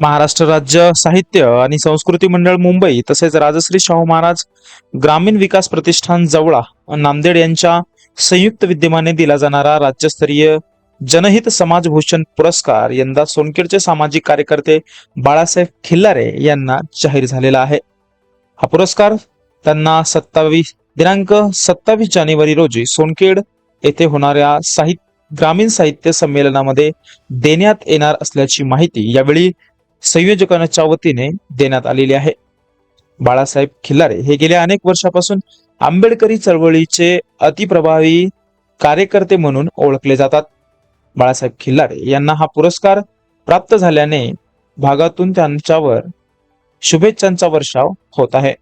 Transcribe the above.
महाराष्ट्र राज्य साहित्य आणि संस्कृती मंडळ मुंबई तसेच राजश्री शाहू महाराज ग्रामीण विकास प्रतिष्ठान जवळा नांदेड यांच्या संयुक्त विद्यमाने दिला जाणारा राज्यस्तरीय जनहित समाजभूषण पुरस्कार यंदा सोनखेडचे सामाजिक कार्यकर्ते बाळासाहेब खिल्लारे यांना जाहीर झालेला आहे. हा पुरस्कार त्यांना सत्तावीस दिनांक सत्तावीस जानेवारी रोजी सोनखेड येथे होणाऱ्या साहित्य ग्रामीण साहित्य संमेलनामध्ये देण्यात येणार असल्याची माहिती यावेळी संयोजकांच्या वतीने देण्यात आलेली आहे. बाळासाहेब खिल्लारे हे गेल्या अनेक वर्षापासून आंबेडकरी चळवळीचे अतिप्रभावी कार्यकर्ते म्हणून ओळखले जातात. बाळासाहेब खिल्लारे यांना हा पुरस्कार प्राप्त झाल्याने भागातून त्यांच्यावर शुभेच्छांचा वर्षाव होत आहे.